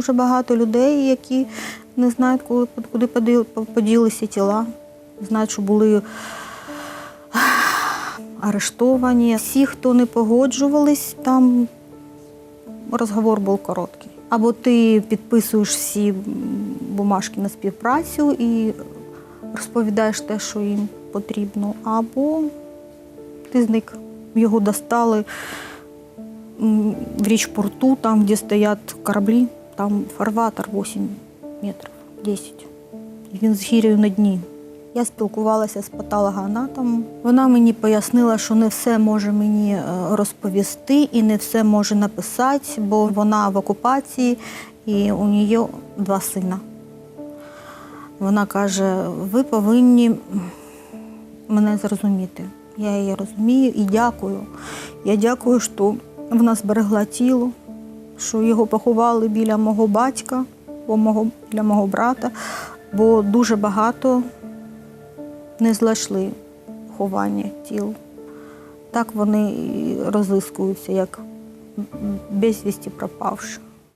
дуже багато людей, які не знають, коли куди поділися тіла, знають, що були арештовані. Всі, хто не погоджувались, там розговор був короткий. Або ти підписуєш всі бумажки на співпрацю і розповідаєш те, що їм потрібно, або ти зник. Його достали в річ порту, там, де стоять кораблі, там фарватер 8 метрів, 10. Він з гір'ю на дні. Я спілкувалася з патологоанатомом. Вона мені пояснила, що не все може мені е, розповісти і не все може написати, бо вона в окупації і у неї два сина. Вона каже: ви повинні мене зрозуміти. Я її розумію і дякую. Я дякую, що вона зберегла тіло, що його поховали біля мого батька, бо мого, біля мого брата, бо дуже багато не знайшли ховання тіл. Так вони і розіскуються, як безвісті пропавши.